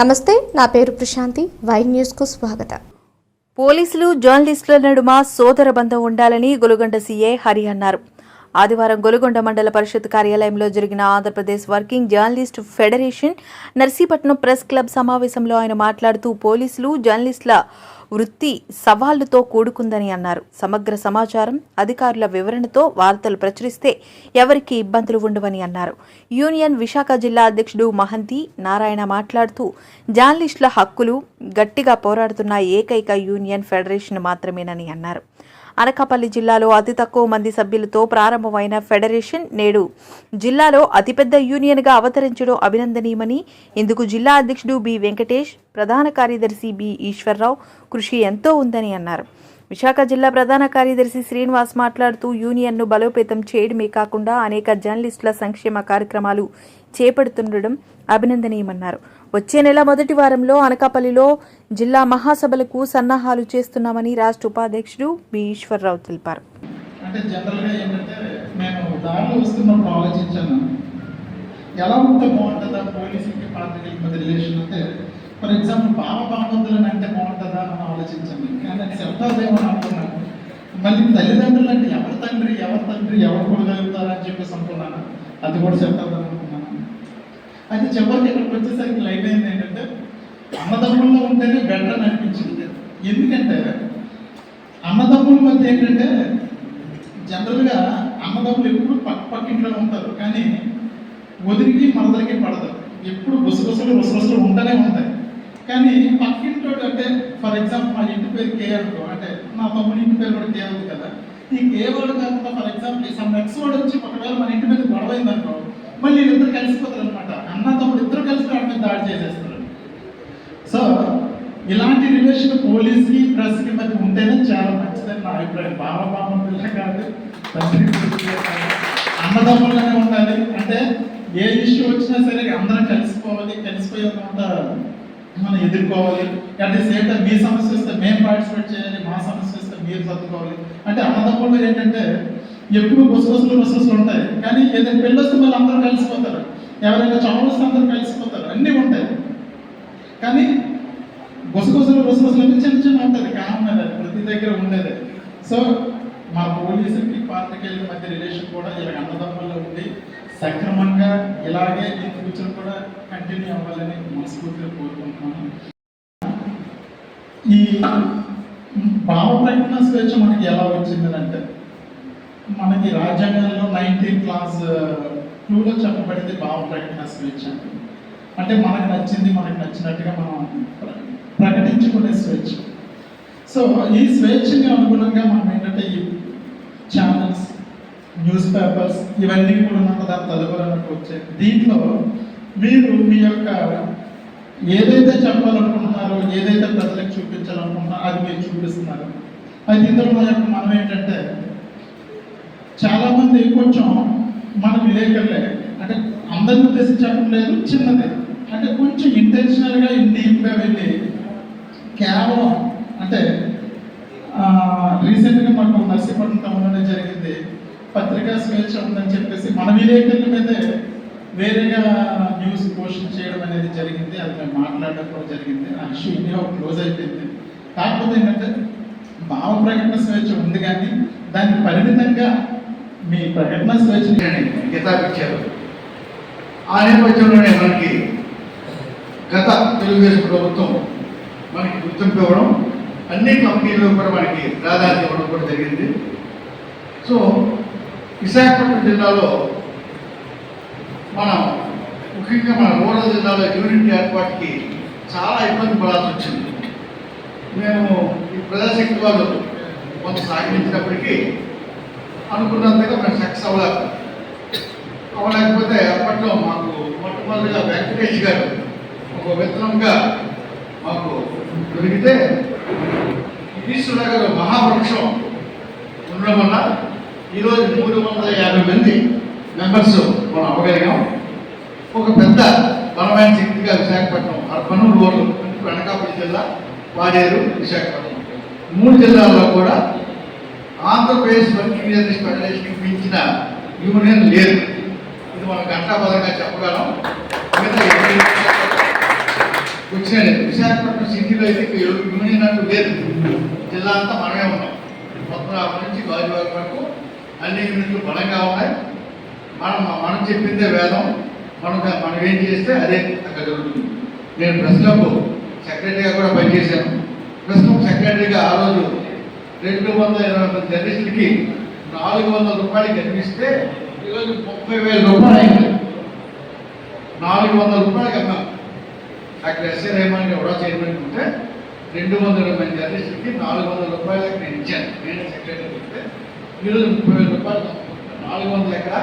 నమస్తే నా పేరు ప్రశాంతి. వై న్యూస్కు స్వాగతం. పోలీసులు జర్నలిస్టుల నడుమ సోదర బంధం ఉండాలని గొలుగొండ సీఏ హరి అన్నారు. ఆదివారం గొలుగొండ మండల పరిషత్ కార్యాలయంలో జరిగిన Andhra Pradesh working journalist federation Narsipatnam press club సమావేశంలో ఆయన మాట్లాడుతూ పోలీసులు జర్నలిస్టుల వృత్తి సవాళ్ళతో కూడుకుందని అన్నారు. సమగ్ర సమాచారం అధికారుల వివరణతో వార్తలు ప్రచురిస్తే ఎవరికి ఇబ్బందులు ఉండవని అన్నారు. యూనియన్ విశాఖ జిల్లా అధ్యక్షుడు మహంతి నారాయణ మాట్లాడుతూ జర్నలిస్టుల హక్కులు గట్టిగా పోరాడుతున్న ఏకైక యూనియన్ ఫెడరేషన్ మాత్రమేనని అన్నారు. అనకాపల్లి జిల్లాలో అతి తక్కువ మంది సభ్యులతో ప్రారంభమైన ఫెడరేషన్ నేడు. జిల్లాలో అతిపెద్ద యూనియన్గా అవతరించడం అభినందనీయమని ఇందుకు జిల్లా అధ్యక్షుడు బి వెంకటేష్ ప్రధాన కార్యదర్శి బి ఈశ్వర్రావు కృషి ఎంతో ఉందని అన్నారు. విశాఖ జిల్లా ప్రధాన కార్యదర్శి శ్రీనివాస్ మాట్లాడుతూ యూనియన్ను బలోపేతం చేయడమే కాకుండా అనేక జర్నలిస్టుల సంక్షేమ కార్యక్రమాలు చేపడుతుండడం అభినందనీయమన్నారు. వచ్చే నెల మొదటి వారంలో అనకాపల్లిలో జిల్లా మహాసభలకు సన్నాహాలు చేస్తున్నామని రాష్ట్ర ఉపాధ్యక్షుడు బి. ఈశ్వర్రావు తెలిపారు. అంటే జనరల్గా ఏంటంటే నేను దారిలో వస్తున్నప్పుడు ఆలోచించాను. ఎలా ఉంటే బాగుంటుందా? పోలీసులకి పాత్రికలకి మధ్య రిలేషన్ అంటే ఫర్ ఎగ్జాంపుల్ బావ బాగుందని అంటే బాగుంటుందా అని కానీ అనుకున్నాను మళ్ళీ తల్లిదండ్రులు అంటే ఎవరి తండ్రి ఎవరి తండ్రి ఎవరు కొడగలుగుతారా అని చెప్పేసి అనుకున్నాను. అది కూడా చెప్తాను అనుకున్నాను. అది చివరికి ఇక్కడికి వచ్చేసరికి లైఫ్ అయింది ఏంటంటే అన్నదమ్ముల్లో ఉంటేనే బెటర్ అని అనిపించింది. ఎందుకంటే అన్నదమ్ముల మధ్య ఏంటంటే జనరల్గా అన్నదమ్ములు ఎప్పుడు పక్క పక్కింట్లో ఉంటారు. కానీ వదిలికి మనదరికి పడదు. ఎప్పుడు గుసగుసలు గుసగుసలు ఉంటూనే ఉంటాయి. కానీ పక్కింటో అంటే ఫర్ ఎగ్జాంపుల్ మా ఇంటి పేరు కే అనుకో అంటే నా తమ్ముడి ఇంటి పేరు కూడా కేవలం కదా. ఈ కేవలం కాకుండా ఫర్ ఎగ్జాంపుల్ ఈ సమ్ ఎక్స్ వాడు వచ్చి ఒకవేళ మన ఇంటి మీద గొడవ అయిందనుకో మళ్ళీ వీళ్ళిద్దరు కలిసిపోతారు అనమాట అన్న తమ్ముడు ఇద్దరు కలిసి వాడి మీద దాడి చేసేస్తారు. సో ఇలాంటి రిలేషన్ పోలీస్కి ప్రెస్కి మధ్య ఉంటేనే చాలా మంచిదని నా అభిప్రాయం. బాబా బాబా పిల్ల కాదు. అన్నదమ్ములనే ఉండాలి. అంటే ఏ ఇష్యూ వచ్చినా సరే అందరం కలిసిపోవాలి కలిసిపోయి ఒక మనం ఎదుర్కోవాలి. అట్ ది సేమ్ టైం మీ సమస్య వస్తే మేము పార్టిసిపేట్ చేయాలి మా సమస్య వస్తే మీరు సర్దుకోవాలి అంటే అన్నదమ్ములు ఏంటంటే ఎప్పుడు గుసగుసలు గుసగుసలు ఉంటాయి. కానీ ఏదైనా పెళ్ళి వస్తే మళ్ళీ అందరూ కలిసిపోతారు. ఎవరైనా చావు వస్తే అందరూ కలిసిపోతారు. అన్నీ ఉంటాయి. కానీ గుసగుసలు గుసగుసలు అంటే చిన్న చిన్న ఉంటుంది. కామన్ అది. ప్రతి దగ్గర ఉండేది. సో మా పోలీసులకి పాత్రికేయుల మధ్య రిలేషన్ కూడా ఇలా అన్నదమ్ముల్లో ఉండి సక్రమంగా ఇలాగే ఈ ఫ్యూచర్ కూడా కంటిన్యూ అవ్వాలని మనస్ఫూర్తిగా కోరుకుంటున్నాను. ఈ భావ ప్రకటన స్వేచ్ఛ మనకి ఎలా వచ్చింది అంటే మనకి రాజ్యాంగంలో నైన్టీన్ క్లాస్ టూలో చెప్పబడింది భావ ప్రకటన స్వేచ్ఛ. అంటే మనకు నచ్చింది మనకు నచ్చినట్టుగా మనం ప్రకటించుకునే స్వేచ్ఛ. సో ఈ స్వేచ్ఛకి అనుగుణంగా మనం ఏంటంటే ఈ ఛానల్స్ న్యూస్ పేపర్స్ ఇవన్నీ కూడా మనకు దాని తదుపరి వచ్చాయి. దీంట్లో మీరు మీ యొక్క ఏదైతే చెప్పాలనుకుంటున్నారో ఏదైతే ప్రజలకు చూపించాలనుకుంటున్నారో అది మీరు చూపిస్తున్నారు. అయితే ఇందులో యొక్క మనం ఏంటంటే చాలామంది కొంచెం మన విలేకరులే. అంటే అందరిని ఉద్దేశించి చెప్పట్లేదు చిన్నదే. అంటే కొంచెం ఇంటెన్షనల్గా డీప్గా వెళ్ళి కేవలం అంటే రీసెంట్గా మాకు నర్సీపట్నం టౌన్లోనే జరిగింది పత్రికా స్వేచ్ఛ ఉందని చెప్పేసి మన విలేకరుల మీదే వేరేగా న్యూస్ పోస్ట్ చేయడం అనేది జరిగింది అది మేము మాట్లాడడం కూడా జరిగింది. ఆ ఇష్యూ ఇండియా క్లోజ్ అయిపోయింది. కాకపోతే ఏంటంటే భావ ప్రకటన స్వేచ్ఛ ఉంది కానీ దానికి పరిమితంగా మీ ప్రకటన స్వేచ్ఛ కితాబ్ ఇచ్చారు ఆ నేపథ్యంలోనే మనకి గత తెలుగుదేశం ప్రభుత్వం మనకి గుర్తింపు ఇవ్వడం అన్ని కంపెనీలు కూడా మనకి ప్రాధాన్యత ఇవ్వడం కూడా జరిగింది. సో విశాఖపట్నం జిల్లాలో మనం ముఖ్యంగా మన రూరల్ జిల్లాలో యూనిట్ ఏర్పాటుకి చాలా ఇబ్బంది పడాల్సి వచ్చింది. మేము ఈ ప్రజాశక్తి వాళ్ళు కొంత సాగించినప్పటికీ అనుకున్నంతగా మేము సక్సెస్ అవ్వలేదు అవ్వలేకపోతే అప్పట్లో మాకు మొట్టమొదటిగా వెంకటేష్ గారు ఒక విత్తనంగా మాకు దొరికితే ఈశ్వర గారు మహావృక్షం ఉండడం వల్ల ఈరోజు మూడు వందల యాభై మంది మెంబర్స్ మనం అవ్వగలిగాం ఒక పెద్ద బలమైన శక్తిగా విశాఖపట్నం అర్బన్ రూరల్ అంటే అనకాపల్లి జిల్లా వాడేరు విశాఖపట్నం. మూడు జిల్లాల్లో కూడా ఆంధ్రప్రదేశ్ వర్కింగ్ జర్నీ ఫెడరేషన్కి మించిన యూనియన్ లేదు. ఇది మనం ఘంటాపదంగా చెప్పగలం. వచ్చినాయి విశాఖపట్నం సిటీలో అయితే యూనియన్ అంటూ లేదు. జిల్లా అంతా మనమే ఉన్నాం. పద్మనాభం నుంచి గాజువాక వరకు అన్ని యూనిట్లు బలంగా ఉన్నాయి. మనం మనం చెప్పిందే వేదం మనం మనం ఏం చేస్తే అదే అక్కడ జరుగుతుంది. నేను ప్రెస్ క్లబ్ సెక్రటరీగా కూడా పనిచేశాను. ప్రెస్ క్లబ్ సెక్రటరీగా ఆ రోజు రెండు వందల ఇరవై మంది జర్నలిస్టులకి నాలుగు వందల రూపాయలు కనిపిస్తే ఈరోజు ముప్పై వేల రూపాయలు అయింది. నాలుగు వందల రూపాయలకి అమ్మాం అక్కడ ఎస్ఏ రెహమాన్ ఎవరో చైర్మన్ ఉంటే రెండు వందల మంది జర్నలిస్టులకి నాలుగు వందల రూపాయలకి నేను ఇచ్చాను నేను సెక్రటరీ చెప్తే ఈరోజు ముప్పై వేల రూపాయలు నాలుగు వందలు ఎక్కడ?